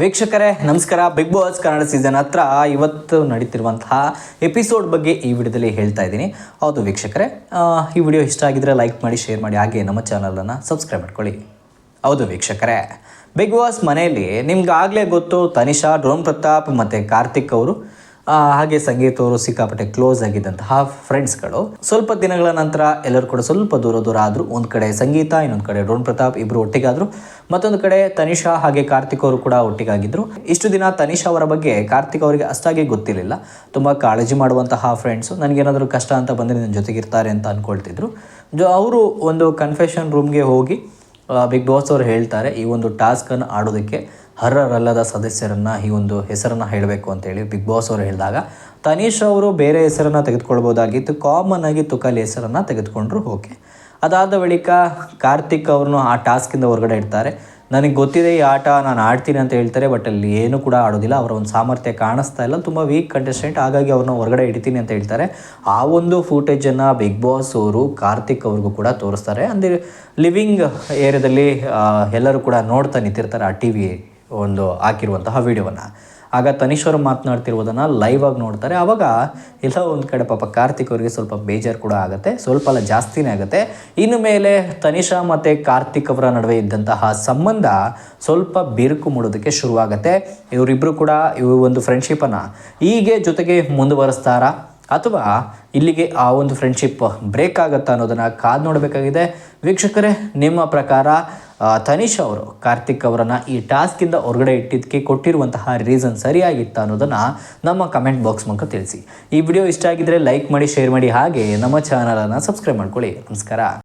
ವೀಕ್ಷಕರೇ, ನಮಸ್ಕಾರ. Big boss Kannada season ಹತ್ರ ಇವತ್ತು ನಡೀತಿರುವಂತಹ ಎಪಿಸೋಡ್ ಬಗ್ಗೆ ಈ ವಿಡಿಯೋದಲ್ಲಿ ಹೇಳ್ತಾ ಇದ್ದೀನಿ. ಹೌದು ವೀಕ್ಷಕರೇ ಈ ವಿಡಿಯೋ ಇಷ್ಟ ಆಗಿದ್ರೆ ಲೈಕ್ ಮಾಡಿ ಶೇರ್ ಮಾಡಿ, ಹಾಗೆ ನಮ್ಮ ಚಾನಲನ್ನು ಸಬ್ಸ್ಕ್ರೈಬ್ ಮಾಡ್ಕೊಳ್ಳಿ. ಹೌದು ವೀಕ್ಷಕರೇ ಬಿಗ್ ಬಾಸ್ ಮನೆಯಲ್ಲಿ ನಿಮ್ಗೆ ಆಗಲೇ ಗೊತ್ತು ತನಿಷಾ ಡ್ರೋನ್ ಪ್ರತಾಪ್ ಮತ್ತು ಕಾರ್ತಿಕ್ ಅವರು ಹಾಗೆ ಸಂಗೀತ ಅವರು ಸಿಕ್ಕಾಪಟ್ಟೆ ಕ್ಲೋಸ್ ಆಗಿದ್ದಂತಹ ಫ್ರೆಂಡ್ಸ್ಗಳು ಸ್ವಲ್ಪ ದಿನಗಳ ನಂತರ ಎಲ್ಲರೂ ಕೂಡ ಸ್ವಲ್ಪ ದೂರ ದೂರ ಆದರೂ ಒಂದು ಕಡೆ ಸಂಗೀತ, ಇನ್ನೊಂದು ಕಡೆ ಡೋನ್ ಪ್ರತಾಪ್ ಇಬ್ಬರು ಒಟ್ಟಿಗಾದ್ರು. ಮತ್ತೊಂದು ಕಡೆ ತನಿಷಾ ಹಾಗೆ ಕಾರ್ತಿಕ್ ಅವರು ಕೂಡ ಒಟ್ಟಿಗಾಗಿದ್ದರು ಇಷ್ಟು ದಿನ ತನಿಷಾ ಅವರ ಬಗ್ಗೆ ಕಾರ್ತಿಕ್ ಅವರಿಗೆ ಅಷ್ಟಾಗಿ ಗೊತ್ತಿರಲಿಲ್ಲ. ತುಂಬ ಕಾಳಜಿ ಮಾಡುವಂತಹ ಫ್ರೆಂಡ್ಸು ನನಗೇನಾದರೂ ಕಷ್ಟ ಅಂತ ಬಂದರೆ ನನ್ನ ಜೊತೆಗಿರ್ತಾರೆ ಅಂತ ಅಂದ್ಕೊಳ್ತಿದ್ರು ಜೊ, ಅವರು ಒಂದು ಕನ್ಫೆಷನ್ ರೂಮ್ಗೆ ಹೋಗಿ ಬಿಗ್ ಬಾಸ್ ಅವರು ಹೇಳ್ತಾರೆ ಈ ಒಂದು ಟಾಸ್ಕನ್ನು ಆಡೋದಕ್ಕೆ. ಅರ್ಹರಲ್ಲದ ಸದಸ್ಯರನ್ನು ಈ ಒಂದು ಹೆಸರನ್ನು ಹೇಳಬೇಕು ಅಂತೇಳಿ ಬಿಗ್ ಬಾಸ್ ಅವರು ಹೇಳಿದಾಗ, ತನೀಶ್ ಅವರು ಬೇರೆ ಹೆಸರನ್ನು ತೆಗೆದುಕೊಳ್ಬೋದಾಗಿತ್ತು ಕಾಮನ್ ಆಗಿ ತುಕಾಲಿ ಹೆಸರನ್ನು ತೆಗೆದುಕೊಂಡ್ರು ಓಕೆ ಅದಾದ ಬಳಿಕ ಕಾರ್ತಿಕ್ ಅವ್ರನ್ನು ಆ ಟಾಸ್ಕಿಂದ ಹೊರಗಡೆ ಇಡ್ತಾರೆ. ನನಗೆ ಗೊತ್ತಿದೆ ಈ ಆಟ, ನಾನು ಆಡ್ತೀನಿ ಅಂತ ಹೇಳ್ತಾರೆ ಬಟ್ ಅಲ್ಲಿ ಏನು ಕೂಡ ಆಡೋದಿಲ್ಲ, ಅವರ ಒಂದು ಸಾಮರ್ಥ್ಯ ಕಾಣಿಸ್ತಾ ಇಲ್ಲ, ತುಂಬ ವೀಕ್ ಕಂಟೆಸ್ಟೆಂಟ್ ಹಾಗಾಗಿ ಅವ್ರನ್ನ ಹೊರಗಡೆ ಇಡ್ತೀನಿ ಅಂತ ಹೇಳ್ತಾರೆ. ಆ ಒಂದು ಫೂಟೇಜನ್ನು ಬಿಗ್ ಬಾಸ್ ಅವರು ಕಾರ್ತಿಕ್ ಅವ್ರಿಗೂ ಕೂಡ ತೋರಿಸ್ತಾರೆ. ಅಂದರೆ ಲಿವಿಂಗ್ ಏರಿಯಾದಲ್ಲಿ ಎಲ್ಲರೂ ಕೂಡ ನೋಡ್ತಾ ನಿಂತಿರ್ತಾರೆ ಆ ಟಿ ವಿ ಒಂದು ಹಾಕಿರುವಂತಹ ವಿಡಿಯೋವನ್ನು. ಆಗ ತನೀಶ್ವರು ಮಾತನಾಡ್ತಿರುವುದನ್ನು ಲೈವ್ ಆಗಿ ನೋಡ್ತಾರೆ. ಆವಾಗ ಎಲ್ಲ ಒಂದು ಕಡೆ ಪಾಪ ಕಾರ್ತಿಕ್ ಅವರಿಗೆ ಸ್ವಲ್ಪ ಬೇಜಾರು ಕೂಡ ಆಗುತ್ತೆ. ಸ್ವಲ್ಪ ಅಲ್ಲ ಜಾಸ್ತಿನೇ ಆಗುತ್ತೆ. ಇನ್ನು ಮೇಲೆ ತನಿಷಾ ಮತ್ತು ಕಾರ್ತಿಕ್ ಅವರ ನಡುವೆ ಇದ್ದಂತಹ ಸಂಬಂಧ ಸ್ವಲ್ಪ ಬಿರುಕು ಮೂಡೋದಕ್ಕೆ ಶುರುವಾಗುತ್ತೆ. ಇವರಿಬ್ಬರು ಕೂಡ ಇವು ಒಂದು ಫ್ರೆಂಡ್ಶಿಪ್ಪನ್ನು ಹೀಗೆ ಜೊತೆಗೆ ಮುಂದುವರಿಸ್ತಾರಾ. ಅಥವಾ ಇಲ್ಲಿಗೆ ಆ ಒಂದು ಫ್ರೆಂಡ್ಶಿಪ್ ಬ್ರೇಕ್ ಆಗುತ್ತಾ ಅನ್ನೋದನ್ನು ಕಾದು ನೋಡಬೇಕಾಗಿದೆ. ವೀಕ್ಷಕರೇ, ನಿಮ್ಮ ಪ್ರಕಾರ ತನಿಷ್ ಅವರು, ಕಾರ್ತಿಕ್ ಅವರನ್ನು ಈ ಟಾಸ್ಕಿಂದ ಹೊರಗಡೆ ಇಟ್ಟಿದ್ದಕ್ಕೆ ಕೊಟ್ಟಿರುವಂತಹ ರೀಸನ್ ಸರಿಯಾಗಿತ್ತ ಅನ್ನೋದನ್ನು ನಮ್ಮ ಕಮೆಂಟ್ ಬಾಕ್ಸ್ ಮೂಲಕ ತಿಳಿಸಿ. ಈ ವಿಡಿಯೋ ಇಷ್ಟ ಆಗಿದ್ದರೆ ಲೈಕ್ ಮಾಡಿ ಶೇರ್ ಮಾಡಿ, ಹಾಗೆ ನಮ್ಮ ಚಾನಲನ್ನು ಸಬ್ಸ್ಕ್ರೈಬ್ ಮಾಡ್ಕೊಳ್ಳಿ. ನಮಸ್ಕಾರ.